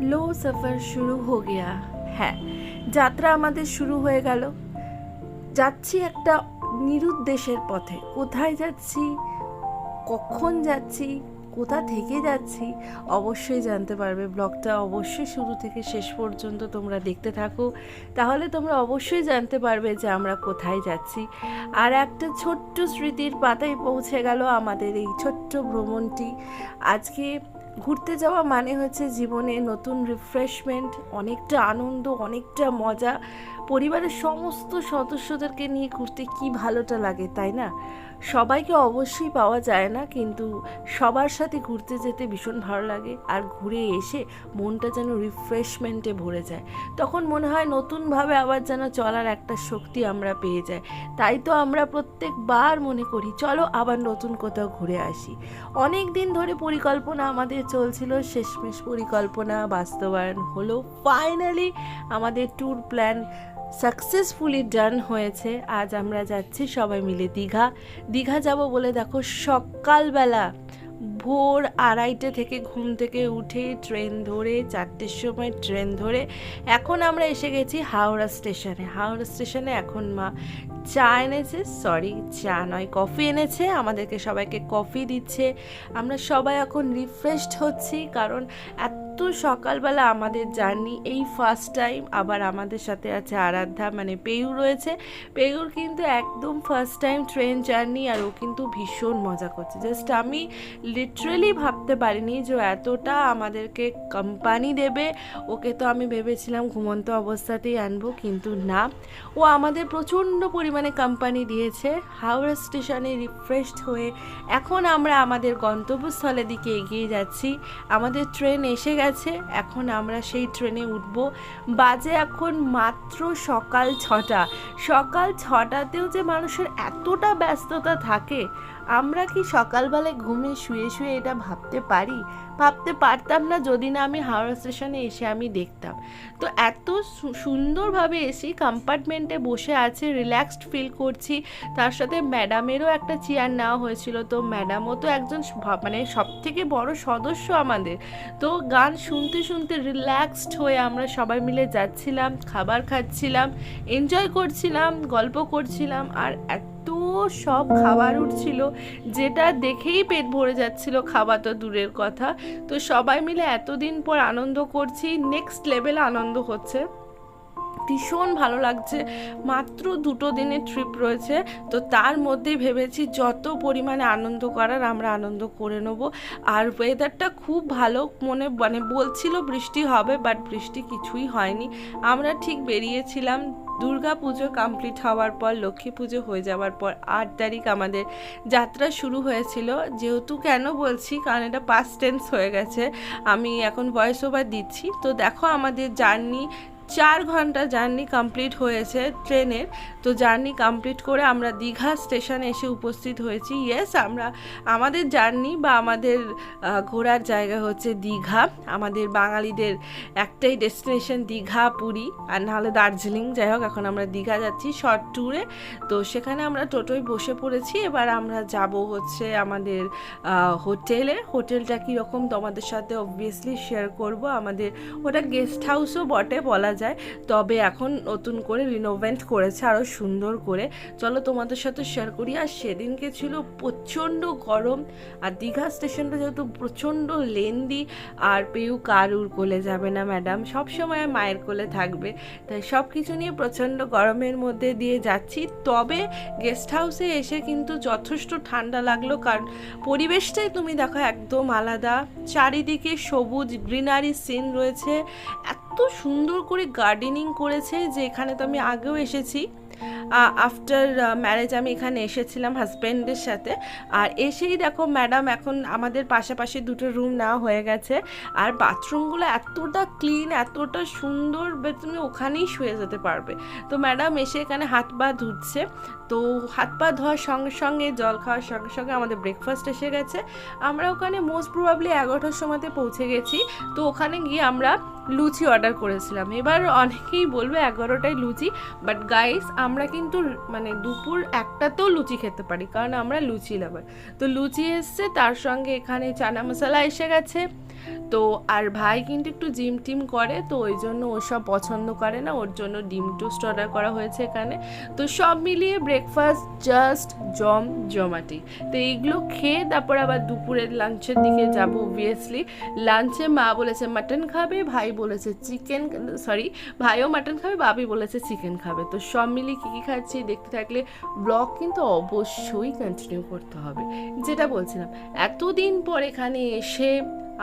লো সফর শুরু হো গিয়া। হ্যাঁ যাত্রা আমাদের শুরু হয়ে গেল। যাচ্ছি একটা নিরুদ্দেশের পথে। কোথায় যাচ্ছি? কখন যাচ্ছি? কোথা থেকে যাচ্ছি? অবশ্যই জানতে পারবে। ব্লগটা অবশ্যই শুরু থেকে শেষ পর্যন্ত তোমরা দেখতে থাকো। তাহলে তোমরা অবশ্যই জানতে পারবে যে আমরা কোথায় যাচ্ছি। আর একটা ছোট্ট স্মৃতির পাতায় পৌঁছে গেল আমাদের এই ছোট্ট ভ্রমণটি। আজকে ঘুরতে যাওয়া মানে হচ্ছে জীবনে নতুন রিফ্রেশমেন্ট অনেকটা আনন্দ, অনেকটা মজা। পরিবারের সমস্ত সদস্যদেরকে নিয়ে ঘুরতে কি ভালোটা লাগে, তাই না? সবাইকে অবশ্যই পাওয়া যায় না, কিন্তু সবার সাথে ঘুরতে যেতে ভীষণ ভালো লাগে। আর ঘুরে এসে মনটা যেন রিফ্রেশমেন্টে ভরে যায়। তখন মনে হয় নতুনভাবে আবার যেন চলার একটা শক্তি আমরা পেয়ে যাই। তাই তো আমরা প্রত্যেকবার মনে করি, চলো আবার নতুন কোথাও ঘুরে আসি। অনেক দিন ধরে পরিকল্পনা আমাদের চলছিল, শেষমেশ পরিকল্পনা বাস্তবায়ন হলো। ফাইনালি আমাদের ট্যুর প্ল্যান সাকসেসফুলি ডান হয়েছে। আজ আমরা যাচ্ছি সবাই মিলে দীঘা। দীঘা যাব বলে দেখো সকালবেলা ভোর আড়াইটে থেকে ঘুম থেকে উঠে ট্রেন ধরে, চারটের সময় ট্রেন ধরে এখন আমরা এসে গেছি হাওড়া স্টেশনে। হাওড়া স্টেশনে এখন মা চা এনেছে, সরি চা নয়, কফি এনেছে, আমাদেরকে সবাইকে কফি দিচ্ছে। আমরা সবাই এখন রিফ্রেশড হচ্ছি কারণ এত সকালবেলা আমাদের জার্নি এই ফার্স্ট টাইম আবার আমাদের সাথে আছে আরাধ্যা মানে পেয়ু রয়েছে। পেয়ুর কিন্তু একদম ফার্স্ট টাইম ট্রেন জার্নি আর ও কিন্তু ভীষণ মজা করছে। জাস্ট আমি লিটারেলি ভাবতে পারিনি যে এতটা আমাদেরকে কোম্পানি দেবে। ওকে তো আমি ভেবেছিলাম ঘুমন্ত অবস্থাতেই আনব, কিন্তু না। ও আমাদের প্রচণ্ড পরিমাণে কোম্পানি দিয়েছে। হাওড়া স্টেশনে রিফ্রেশড হয়ে এখন আমরা আমাদের গন্তব্যস্থলের দিকে এগিয়ে যাচ্ছি। আমাদের ট্রেন এসে গেছে। এখন আমরা সেই ট্রেনে উঠব। বাজে এখন মাত্র সকাল ছটা। সকাল ছটাতেও যে মানুষের এতটা ব্যস্ততা থাকে, আমরা কি সকালবেলায় ঘুমে শুয়ে শুয়ে এটা ভাবতে পারি? ভাবতে পারতাম না যদি না আমি হাওড়া স্টেশনে এসে আমি দেখতাম। তো এত সুন্দরভাবে এসি কম্পার্টমেন্টে বসে আছে রিল্যাক্সড ফিল করছি। তার সাথে ম্যাডামেরও একটা চেয়ার নেওয়া হয়েছিল। তো ম্যাডামও তো একজন মানে সব থেকে বড় সদস্য আমাদের। তো গান শুনতে শুনতে রিল্যাক্সড হয়ে আমরা সবাই মিলে যাচ্ছিলাম, খাবার খাচ্ছিলাম এনজয় করছিলাম, গল্প করছিলাম আর এত সব খাবার উঠছিল যেটা দেখেই পেট ভরে যাচ্ছিল খাওয়া তো দূরের কথা। তো সবাই মিলে এতদিন পর আনন্দ করছি নেক্সট লেভেল আনন্দ হচ্ছে। ভীষণ ভালো লাগছে। মাত্র দুটো দিনের ট্রিপ রয়েছে। তো তার মধ্যে ভেবেছি যত পরিমাণে আনন্দ করার আমরা আনন্দ করে নেব। আর ওয়েদারটা খুব ভালো মনে মানে বলছিল বৃষ্টি হবে বাট বৃষ্টি কিছুই হয়নি। আমরা ঠিক বেরিয়েছিলাম। দুর্গা পুজো কমপ্লিট হওয়ার পর, লক্ষ্মী পুজো হয়ে যাওয়ার পর আট তারিখ আমাদের যাত্রা শুরু হয়েছিল। যেহেতু কেন বলছি? কারণ এটা পাস্ট টেন্স হয়ে গেছে। আমি এখন ভয়েস ওভার দিচ্ছি। তো দেখো আমাদের জার্নি চার ঘণ্টা জার্নি কমপ্লিট হয়েছে ট্রেনের। তো জার্নি কমপ্লিট করে আমরা দীঘা স্টেশনে এসে উপস্থিত হয়েছি। ইয়েস আমরা, আমাদের জার্নি বা আমাদের ঘোরার জায়গা হচ্ছে দীঘা। আমাদের বাঙালিদের একটাই ডেস্টিনেশন দীঘা, পুরী আর নাহলে দার্জিলিং। যাই হোক, এখন আমরা দীঘা যাচ্ছি শর্ট ট্যুরে। তো সেখানে আমরা টোটোয় বসে পড়েছি। এবার আমরা যাব হচ্ছে আমাদের হোটেলে। হোটেলটা কীরকম তোমাদের সাথে অবভিয়াসলি শেয়ার করব। আমাদের, ওটা গেস্ট হাউসও বটে বলা যায়। তবে এখন নতুন করে রিনোভেন্ট করেছে আরও সুন্দর করে। চলো তোমাদের সাথে শেয়ার করি, আর সেদিনকে ছিল প্রচণ্ড গরম, আর দীঘা স্টেশনটা যেহেতু প্রচণ্ড লেন্দি আর পেউ কারুর কোলে যাবে না ম্যাডাম সব সময় মায়ের কোলে থাকবে। তাই সব কিছু নিয়ে প্রচণ্ড গরমের মধ্যে দিয়ে যাচ্ছি। তবে গেস্ট হাউসে এসে কিন্তু যথেষ্ট ঠান্ডা লাগল, কারণ পরিবেশটাই তুমি দেখো একদম আলাদা। চারিদিকে সবুজ গ্রিনারি সিন রয়েছে। এত সুন্দর করে গার্ডেনিং করেছে যে এখানে তো আমি আগেও এসেছি। আফটার ম্যারেজ আমি এখানে এসেছিলাম হাজব্যান্ডের সাথে। আর এসেই দেখো ম্যাডাম এখন আমাদের পাশাপাশি দুটো রুম নেওয়া হয়ে গেছে। আর বাথরুমগুলো এতটা ক্লিন এতটা সুন্দর তুমি ওখানেই শুয়ে যেতে পারবে। তো ম্যাডাম এসে এখানে হাত পা ধুচ্ছে। তো হাত পা ধোয়ার সঙ্গে সঙ্গে, জল খাওয়ার সঙ্গে সঙ্গে আমাদের ব্রেকফাস্ট এসে গেছে। আমরা ওখানে মোস্ট প্রবাবলি এগারোটার সময়তে পৌঁছে গেছি। তো ওখানে গিয়ে আমরা লুচি অর্ডার করেছিলাম। এবার অনেকেই বলবে এগারোটায় লুচি বাট গাইস আমরা কিন্তু মানে দুপুর একটাতেও লুচি খেতে পারি, কারণ আমরা লুচি লাভার তো লুচি এসছে, তার সঙ্গে এখানে চানা মশলা এসে গেছে। তো আর ভাই কিন্তু একটু জিম টিম করে, তো ওই জন্য ওসব পছন্দ করে না, ওর জন্য ডিম টোস্ট অর্ডার করা হয়েছে এখানে। তো সব মিলিয়ে ব্রেকফাস্ট জাস্ট জম জমাটি। তো এইগুলো খেয়ে তারপর আবার দুপুরের লাঞ্চের দিকে যাব অবভিয়াসলি লাঞ্চে মা বলেছে মাটন খাবে? ভাই বলেছে চিকেন সরি ভাইও মাটন খাবে, বাবি বলেছে চিকেন খাবে। তো সব মিলিয়ে কী কী খাচ্ছি দেখতে থাকলে ব্লগ কিন্তু অবশ্যই কন্টিনিউ করতে হবে। যেটা বলছিলাম, এতদিন পর এখানে এসে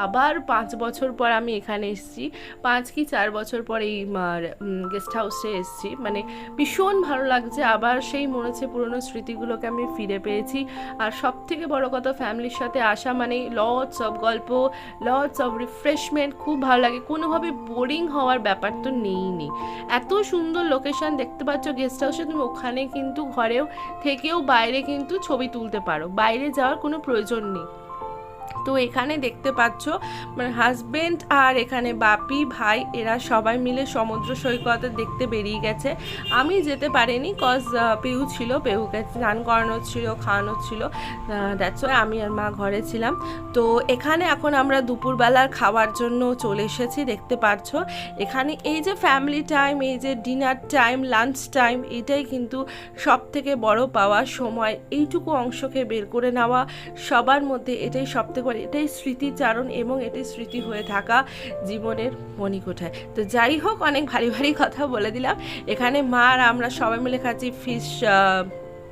আবার পাঁচ বছর পর আমি এখানে এসেছি। পাঁচ কি চার বছর পর এই গেস্ট হাউসে এসেছি। মানে ভীষণ ভালো লাগছে। আবার সেই মনে হচ্ছে পুরোনো স্মৃতিগুলোকে আমি ফিরে পেয়েছি। আর সব থেকে বড় কথা ফ্যামিলির সাথে আসা মানে লটস অফ গল্প লটস অফ রিফ্রেশমেন্ট খুব ভালো লাগে। কোনোভাবে বোরিং হওয়ার ব্যাপার তো নেই নেই এত সুন্দর লোকেশন দেখতে পাচ্ছ গেস্ট হাউসে তুমি ওখানে কিন্তু ঘরেও থেকেও বাইরে কিন্তু ছবি তুলতে পারো। বাইরে যাওয়ার কোনো প্রয়োজন নেই। তো এখানে দেখতে পাচ্ছ মানে হাজবেন্ড আর এখানে বাপি, ভাই, এরা সবাই মিলে সমুদ্র সৈকতে দেখতে বেরিয়ে গেছে। আমি যেতে পারিনি কজ পেউ ছিল, পেহুকে স্নান করানো ছিল, খাওয়ানো ছিল। দ্যাটস ওয়াই আমি আর মা ঘরে ছিলাম। তো এখানে এখন আমরা দুপুরবেলার খাওয়ার জন্য চলে এসেছি, দেখতে পাচ্ছ। এখানে এই যে ফ্যামিলি টাইম এই যে ডিনার টাইম লাঞ্চ টাইম এটাই কিন্তু সব থেকে বড় পাওয়া সময়। এইটুকু অংশকে বের করে নেওয়া সবার মধ্যে এটাই সব থেকে বড় এটাই স্মৃতিচারণ এবং এটাই স্মৃতি হয়ে থাকা জীবনের মণিকোঠায়। তো যাই হোক, অনেক ভারী ভারী কথা বলে দিলাম। এখানে মা আর আমরা সবাই মিলে খাচ্ছি ফিশ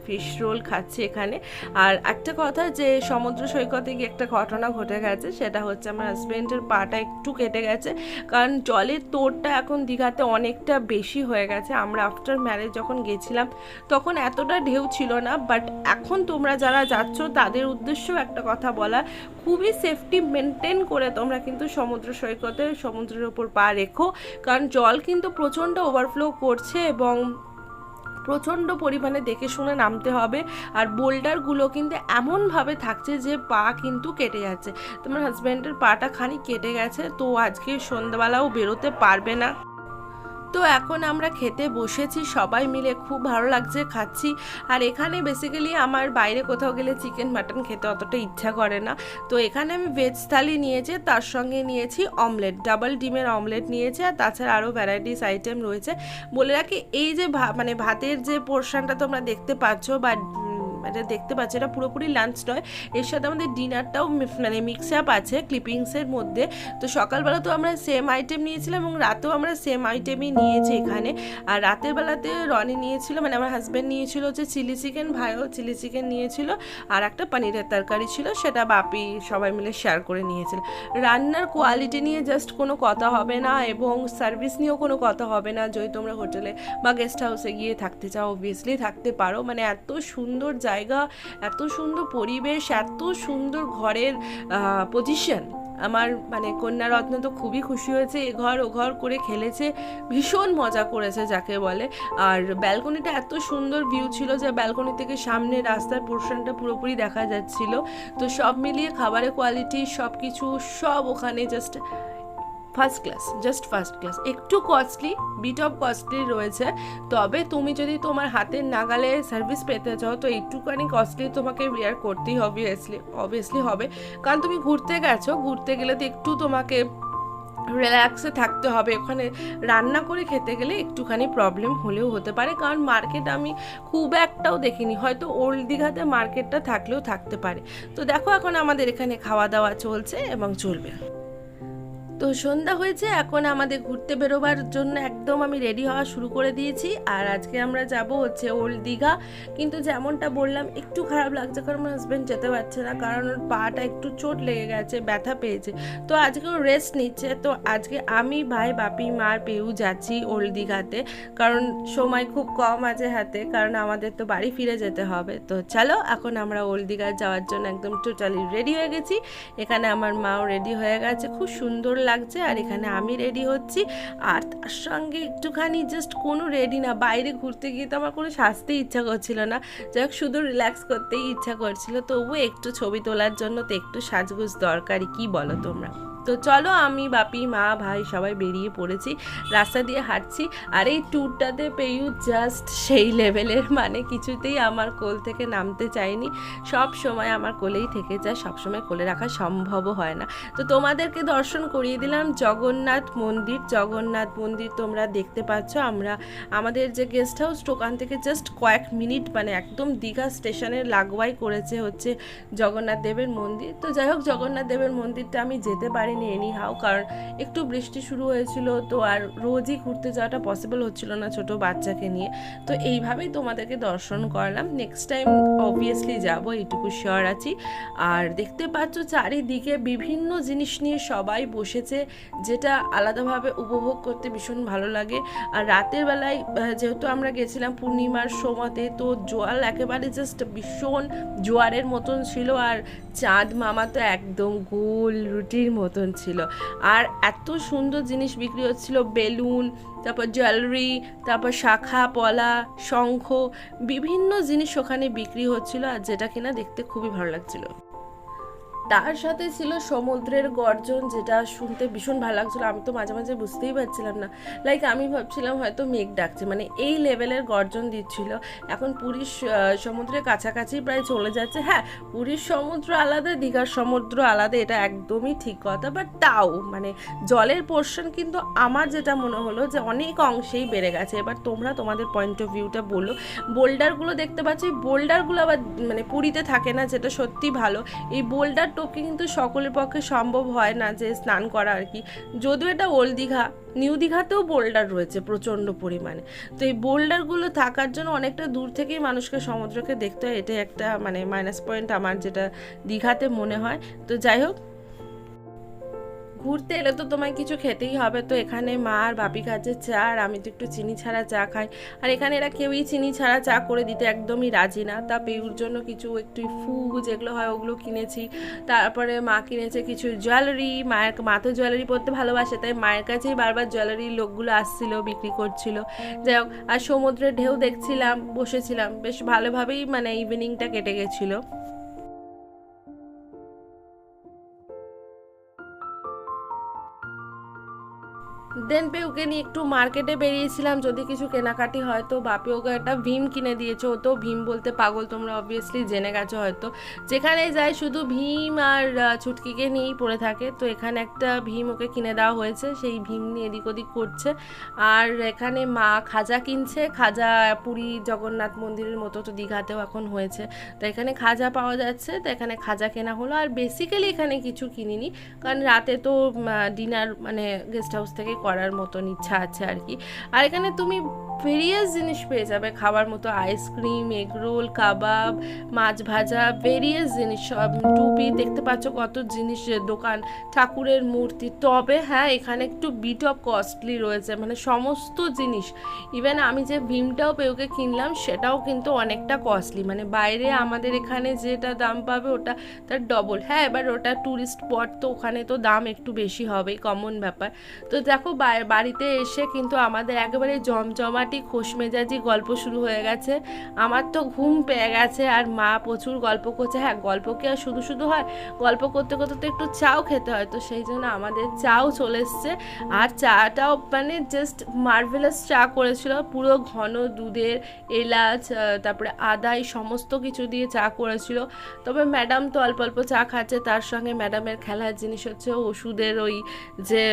ফিশ রোল খাচ্ছি এখানে। আর একটা কথা যে, সমুদ্র সৈকতে গিয়ে একটা ঘটনা ঘটে গেছে, সেটা হচ্ছে আমার হাজব্যান্ডের পাটা একটু কেটে গেছে। কারণ জলের তোরটা এখন দীঘাতে অনেকটা বেশি হয়ে গেছে। আমরা আফটার ম্যারেজ যখন গেছিলাম, তখন এতটা ঢেউ ছিল না বাট এখন তোমরা যারা যাচ্ছ, তাদের উদ্দেশ্যেও একটা কথা বলা, খুবই সেফটি মেনটেন করে তোমরা কিন্তু সমুদ্র সৈকতে সমুদ্রের ওপর পা রেখো। কারণ জল কিন্তু প্রচণ্ড ওভারফ্লো করছে এবং প্রচণ্ড পরিমাণে দেখে শুনে নামতে হবে। আর বোল্ডারগুলো কিন্তু এমনভাবে থাকছে যে পা কিন্তু কেটে যাচ্ছে। তোমার হাজব্যান্ডের পাটা খানি কেটে গেছে, তো আজকে সন্ধ্যাবেলাও বেরোতে পারবে না। তো এখন আমরা খেতে বসেছি, সবাই মিলে খুব ভালো লাগছে, খাচ্ছি। আর এখানে বেসিক্যালি আমার বাইরে কোথাও গেলে চিকেন মাটন খেতে অতটা ইচ্ছা করে না। তো এখানে আমি ভেজ থালি নিয়েছি, তার সঙ্গে নিয়েছি অমলেট ডাবল ডিমের অমলেট নিয়েছে, আর তাছাড়া আরও ভ্যারাইটিস আইটেম রয়েছে। বলে রাখি, এই যে মানে ভাতের যে পোর্শনটা তোমরা দেখতে পাচ্ছ বা এটা দেখতে পাচ্ছি এটা পুরোপুরি লাঞ্চ নয়। এর সাথে আমাদের ডিনারটাও মানে মিক্স আপ আছে ক্লিপিংসের মধ্যে। তো সকালবেলা তো আমরা সেম আইটেম নিয়েছিলাম এবং রাতেও আমরা সেম আইটেমই নিয়েছি এখানে। আর রাতের বেলাতে রনি নিয়েছিল মানে আমার হাজব্যান্ড নিয়েছিল যে চিলি চিকেন ভাইও চিলি চিকেন নিয়েছিল। আর একটা পনিরের তরকারি ছিল, সেটা বাপি সবাই মিলে শেয়ার করে নিয়েছিল। রান্নার কোয়ালিটি নিয়ে জাস্ট কোনো কথা হবে না এবং সার্ভিস নিয়েও কোনো কথা হবে না। যদি তোমরা হোটেলে বা গেস্ট হাউসে গিয়ে থাকতে চাও অবভিয়াসলি থাকতে পারো। মানে এত সুন্দর জায়গা এত সুন্দর পরিবেশ, এত সুন্দর ঘরের পজিশন আমার মানে কন্যারত্ন তো খুবই খুশি হয়েছে। এ ঘর, ও ঘর করে খেলেছে। ভীষণ মজা করেছে, যাকে বলে। আর ব্যালকনিটা এত সুন্দর ভিউ ছিল যে, ব্যালকনি থেকে সামনে রাস্তার পোর্শনটা পুরোপুরি দেখা যাচ্ছিল। তো সব মিলিয়ে খাবারের কোয়ালিটি সব কিছু সব ওখানে just first class just first class. একটু কস্টলি বিট অফ কস্টলি রয়েছে। তবে তুমি যদি তোমার হাতের নাগালে সার্ভিস পেতে চাও, তো একটুখানি কস্টলি তোমাকে বিয়ার করতেই অবভিয়াসলি অবভিয়াসলি হবে। কারণ তুমি ঘুরতে গেছো, ঘুরতে গেলে তো একটু তোমাকে রিল্যাক্সে থাকতে হবে। ওখানে রান্না করে খেতে গেলে একটুখানি প্রবলেম হলেও হতে পারে। কারণ মার্কেট আমি খুব একটাও দেখিনি। হয়তো ওল্ড দীঘাতে মার্কেটটা থাকলেও থাকতে পারে। তো দেখো এখন আমাদের এখানে খাওয়া দাওয়া চলছে এবং চলবে। তো সন্ধ্যা হয়েছে, এখন আমাদের ঘুরতে বেরোবার জন্য একদম আমি রেডি হওয়া শুরু করে দিয়েছি। আর আজকে আমরা যাব হচ্ছে ওল্ড দীঘা কিন্তু যেমনটা বললাম, একটু খারাপ লাগছে কারণ আমার হাজব্যান্ড যেতে পারছে না, কারণ ওর পাটা একটু চোট লেগে গেছে, ব্যথা পেয়েছে। তো আজকে ও রেস্ট নিচ্ছে। তো আজকে আমি, ভাই, বাপি মার পেউ যাচ্ছি ওল্ড দীঘাতে কারণ সময় খুব কম আছে হাতে, কারণ আমাদের তো বাড়ি ফিরে যেতে হবে। তো চলো, এখন আমরা ওল্ড দীঘা যাওয়ার জন্য একদম টোটালি রেডি হয়ে গেছি। এখানে আমার মাও রেডি হয়ে গেছে। খুব সুন্দর লাগছে আর এখানে আমি রেডি হচ্ছি। আর তার সঙ্গে একটুখানি জাস্ট কোনো রেডি না। বাইরে ঘুরতে গিয়ে তো আমার কোনো সাজতেই ইচ্ছা করছিল না। যাই শুধু রিল্যাক্স করতেই ইচ্ছা করছিল। তবুও একটু ছবি তোলার জন্য তো একটু সাজগুজ দরকারি কি বলো তোমরা? তো চলো আমি, বাপি, মা, ভাই সবাই বেরিয়ে পড়েছি, রাস্তা দিয়ে হাঁটছি। আর এই ট্যুরটাতে পেয়ু জাস্ট সেই লেভেলের মানে কিছুতেই আমার কোল থেকে নামতে চায়নি সব সময় আমার কোলেই থেকে যায় সবসময় কোলে রাখা সম্ভবও হয় না। তো তোমাদেরকে দর্শন করিয়ে দিলাম, জগন্নাথ মন্দির। জগন্নাথ মন্দির তোমরা দেখতে পাচ্ছ, আমরা, আমাদের যে গেস্ট হাউস ওখান থেকে জাস্ট কয়েক মিনিট মানে একদম দীঘা স্টেশনের লাগোয়াই করেছে হচ্ছে জগন্নাথ দেবের মন্দির। তো যাই হোক, জগন্নাথ দেবের মন্দিরটা আমি যেতে পারিনি এনি হাও কারণ একটু বৃষ্টি শুরু হয়েছিল, তো আর রোজই ঘুরতে যাওয়াটা পসিবল হচ্ছিল না ছোট বাচ্চাকে নিয়ে। তো এইভাবেই তোমাদেরকে দর্শন করলাম। নেক্সট টাইম অবভিয়াসলি যাব, এইটুকু শিওর আছি। আর দেখতে পাচ্ছ চারিদিকে বিভিন্ন জিনিস নিয়ে সবাই বসেছে, যেটা আলাদাভাবে উপভোগ করতে ভীষণ ভালো লাগে। আর রাতের বেলায় যেহেতু আমরা গেছিলাম পূর্ণিমার সময়তে, তো জোয়াল একেবারে জাস্ট ভীষণ জোয়ারের মতন ছিল। আর চাঁদ মামা তো একদম গোল রুটির মতন ছিল। আর এত সুন্দর জিনিস বিক্রি হচ্ছিল, বেলুন, তারপর জুয়েলারি তারপর শাখা, পলা, শঙ্খ, বিভিন্ন জিনিস ওখানে বিক্রি হচ্ছিল আর যেটা কিনা দেখতে খুবই ভালো লাগছিল। তার সাথে ছিল সমুদ্রের গর্জন, যেটা শুনতে ভীষণ ভালো লাগছিল। আমি তো মাঝে মাঝে বুঝতেই পারছিলাম না। লাইক আমি ভাবছিলাম হয়তো মেঘ ডাকছে। মানে এই লেভেলের গর্জন দিচ্ছিল। এখন পুরীর সমুদ্রের কাছাকাছি প্রায় চলে যাচ্ছে। হ্যাঁ পুরীর সমুদ্র আলাদা, দীঘার সমুদ্র আলাদা, এটা একদমই ঠিক কথা। বাট তাও মানে জলের পোর্শন কিন্তু আমার যেটা মনে হলো যে অনেক অংশেই বেড়ে গেছে। এবার তোমরা তোমাদের পয়েন্ট অফ ভিউটা বলো। বোল্ডারগুলো দেখতে পাচ্ছি। বোল্ডারগুলো আবার মানে পুরীতে থাকে না, যেটা সত্যি ভালো। এই বোল্ডার টোপকে কিন্তু সকলের পক্ষে সম্ভব হয় না যে স্নান করা আর কি। যদিও এটা ওল্ড দীঘা, নিউ দীঘাতেও বোল্ডার রয়েছে প্রচণ্ড পরিমাণে। তো এই বোল্ডারগুলো থাকার জন্য অনেকটা দূর থেকেই মানুষকে সমুদ্রকে দেখতে হয়, এটাই একটা মানে মাইনাস পয়েন্ট আমার যেটা দীঘাতে মনে হয়। তো যাই হোক ঘুরতে এলে তো তোমায় কিছু খেতেই হবে। তো এখানে মা আর বাপি খাচ্ছে চা, আর আমি তো একটু চিনি ছাড়া চা খাই। আর এখানে এরা কেউই চিনি ছাড়া চা করে দিতে একদমই রাজি না। তা পেউর জন্য কিছু একটু ফু যেগুলো হয় ওগুলো কিনেছি। তারপরে মা কিনেছে কিছু জুয়েলারি। মায়ের, মা তো জুয়েলারি পরতে ভালোবাসে, তাই মায়ের কাছেই বারবার জুয়েলারি লোকগুলো আসছিল, বিক্রি করছিল। যাই হোক, আর সমুদ্রের ঢেউ দেখছিলাম, বসেছিলাম। বেশ ভালোভাবেই মানে ইভিনিংটা কেটে গেছিল। দেন পে ওকে নিয়ে একটু মার্কেটে বেরিয়েছিলাম, যদি কিছু কেনাকাটি হয় তো বাপি ওকে একটা ভীম কিনে দিয়েছে। ও তো ভীম বলতে পাগল, তোমরা অবভিয়াসলি জেনে গেছো হয়তো। যেখানে যায় শুধু ভীম আর ছুটকিকে নিয়েই পড়ে থাকে। তো এখানে একটা ভীম ওকে কিনে দেওয়া হয়েছে, সেই ভীম নিয়ে এদিক ওদিক করছে। আর এখানে মা খাজা কিনছে, খাজা পুরী জগন্নাথ মন্দিরের মতো তো দীঘাতেও এখন হয়েছে। তো এখানে খাজা পাওয়া যাচ্ছে, তো এখানে খাজা কেনা হলো। আর বেসিক্যালি এখানে কিছু কিনিনি, কারণ রাতে তো ডিনার মানে গেস্ট হাউস থেকে করার মতন ইচ্ছা আছে আর কি। আর এখানে তুমি ভেরিয়াস জিনিস পেয়ে যাবে, খাবার মতো আইসক্রিম এগরোল কাবাব মাছ ভাজা ভেরিয়াস জিনিস সব। টুপি, দেখতে পাচ্ছ কত জিনিস দোকান, ঠাকুরের মূর্তি। তবে হ্যাঁ এখানে একটু বিট অফ কস্টলি রয়েছে মানে সমস্ত জিনিস। ইভেন আমি যে ভীমটাও পেউকে কিনলাম, সেটাও কিন্তু অনেকটা কস্টলি মানে বাইরে আমাদের এখানে যেটা দাম পাবে, ওটা তার ডবল হ্যাঁ এবার ওটা ট্যুরিস্ট স্পট তো ওখানে তো দাম একটু বেশি হবেই কমন ব্যাপার। তো দেখো বাড়িতে এসে কিন্তু আমাদের একেবারে জমজমাটি খোশ মেজাজি গল্প শুরু হয়ে গেছে। আমার তো ঘুম পেয়ে গেছে আর মা প্রচুর গল্প করছে। হ্যাঁ গল্প কি আর শুধু শুধু হয়? গল্প করতে করতে তো একটু চাও খেতে হয়, তো সেই জন্য আমাদের চাও চলে এসছে। আর চাটাও মানে জাস্ট মার্ভেলাস চা করেছিল। পুরো ঘন দুধের এলাচ তারপরে আদা, এই সমস্ত কিছু দিয়ে চা করেছিল। তবে ম্যাডাম তো অল্প অল্প চা খাচ্ছে, তার সঙ্গে ম্যাডামের খেলার জিনিস হচ্ছে ওষুধের ওই যে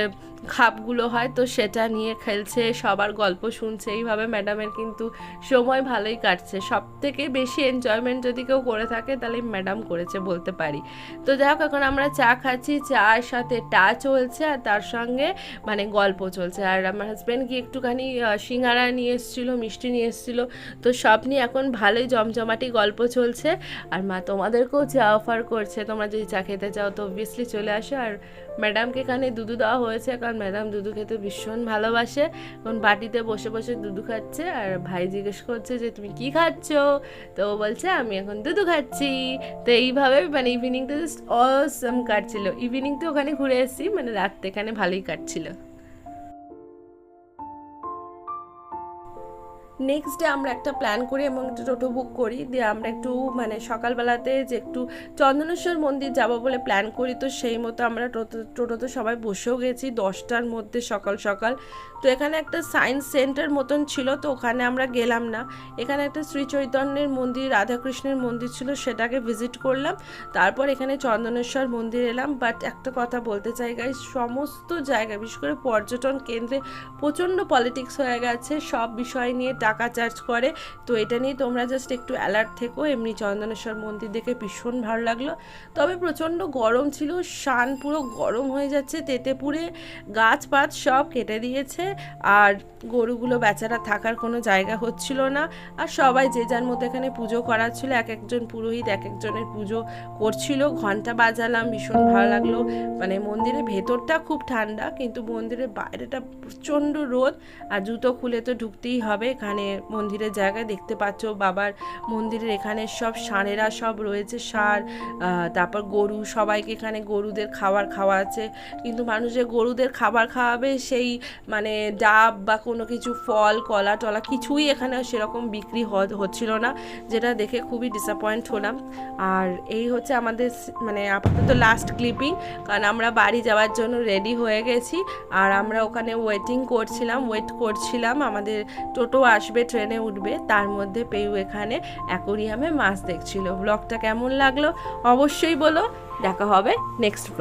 খাপগুলো হয় তো সেটা নিয়ে খেলছে, সবার গল্প শুনছে। এইভাবে ম্যাডামের কিন্তু সময় ভালোই কাটছে। সব থেকে বেশি এনজয়মেন্ট যদি কেউ করে থাকে, তাহলে ম্যাডাম করেছে বলতে পারি। তো যাই হোক, এখন আমরা চা খাচ্ছি। চার সাথে টা চলছে আর তার সঙ্গে মানে গল্প চলছে। আর আমার হাজব্যান্ড কি একটুখানি সিঙ্গারা নিয়ে এসেছিল, মিষ্টি নিয়ে এসেছিল। তো সব নিয়ে এখন ভালোই জমজমাটি গল্প চলছে। আর মা তোমাদেরকেও চা অফার করছে। তোমরা যদি চা খেতে চাও তো অবভিয়াসলি চলে আসো। আর ম্যাডামকে এখানে দুধু দেওয়া হয়েছে। কারণ ম্যাডাম দুধু খেতে ভীষণ ভালোবাসে এখন বাটিতে বসে বসে দুধু খাচ্ছে আর ভাই জিজ্ঞেস করছে যে, তুমি কি খাচ্ছ? তো ও বলছে, আমি এখন দুধু খাচ্ছি। তো এইভাবে মানে ইভিনিংটা জাস্ট অসম কাটছিল। ইভিনিং তো ওখানে ঘুরে এসেছি মানে রাত্রে এখানে ভালোই কাটছিল। নেক্সট ডে আমরা একটা প্ল্যান করি এবং একটা টোটো বুক করি। দিয়ে আমরা একটু মানে সকালবেলাতে যে একটু চন্দনেশ্বর মন্দির যাব বলে প্ল্যান করি, তো সেই মতো আমরা টোটো, টোটোতে সবাই বসেও গেছি দশটার মধ্যে সকাল সকাল। তো এখানে একটা সায়েন্স সেন্টার মতন ছিল, তো ওখানে আমরা গেলাম না। এখানে একটা শ্রী চৈতন্যের মন্দির, রাধাকৃষ্ণের মন্দির ছিল, সেটাকে ভিজিট করলাম। তারপর এখানে চন্দনেশ্বর মন্দির এলাম। বাট একটা কথা বলতে চাই গাই সমস্ত জায়গায় বিশেষ করে পর্যটন কেন্দ্রে প্রচণ্ড পলিটিক্স হয়ে গেছে। সব বিষয় নিয়ে টাকা চার্জ করে। তো এটা নিয়ে তোমরা জাস্ট একটু অ্যালার্ট থেকো। এমনি চন্দনেশ্বর মন্দির দেখে ভীষণ ভালো লাগল। তবে প্রচণ্ড গরম ছিল, শান পুরো গরম হয়ে যাচ্ছে তেতেপুরে গাছপাত সব কেটে দিয়েছে। আর গরুগুলো বেচারা থাকার কোনো জায়গা হচ্ছিল না। আর সবাই যে যার মতো এখানে পুজো করার ছিল, এক একজন পুরোহিত, এক একজনের পুজো করছিল। ঘণ্টা বাজালাম, ভীষণ ভালো লাগল। মানে মন্দিরের ভেতরটা খুব ঠান্ডা, কিন্তু মন্দিরের বাইরেটা প্রচণ্ড রোদ। আর জুতো খুলে তো ঢুকতেই হবে, এখানে মন্দিরের জায়গায় দেখতে পাচ্ছ বাবার মন্দিরের এখানে সব ষাঁড়েরা সব রয়েছে ষাঁড় তারপর গরু, সবাইকে এখানে গরুদের খাবার খাওয়া আছে কিন্তু মানুষ যে গরুদের খাবার খাওয়াবে সেই মানে ডাব বা কোনো কিছু, ফল, কলা, টলা কিছুই এখানে সেরকম বিক্রি হচ্ছিল না, যেটা দেখে খুবই ডিসঅ্যাপয়েন্ট হলাম। আর এই হচ্ছে আমাদের মানে আপাতত লাস্ট ক্লিপিং কারণ আমরা বাড়ি যাওয়ার জন্য রেডি হয়ে গেছি। আর আমরা ওখানে ওয়েটিং করছিলাম ওয়েট করছিলাম, আমাদের টোটো আসবে, ট্রেনে উঠবে, তার মধ্যে পেউ এখানে অ্যাকোরিয়ামে মাছ দেখছিল। ব্লগটা কেমন লাগল অবশ্যই বলো। দেখা হবে নেক্সট ব্লগ।